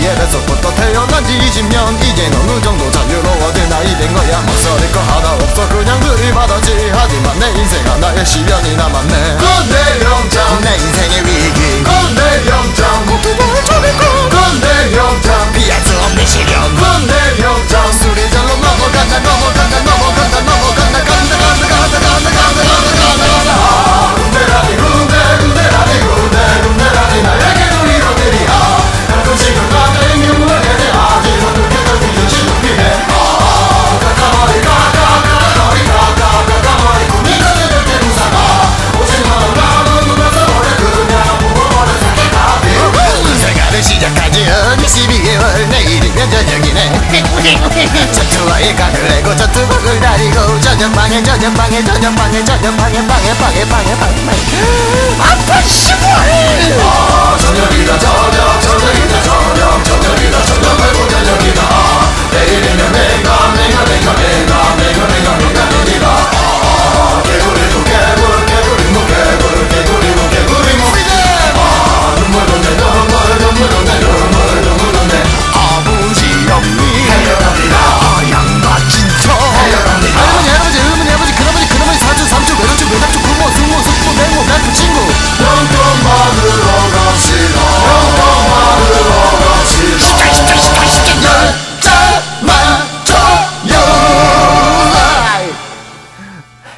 위에서부터 태어난 지 20년. 이젠 어느 정도 자유로워진 나이 된 거야. 목소리 거 하나 없어. 그냥 들이받았지. 하지만 내 인생 하나의 시련이 남았네. 영 저트와의 강을 내고 저 두목을 다리고 저녁방에 저녁방에 저녁방에 저녁방에 방에 방에 방에 방에 방에 아파 시골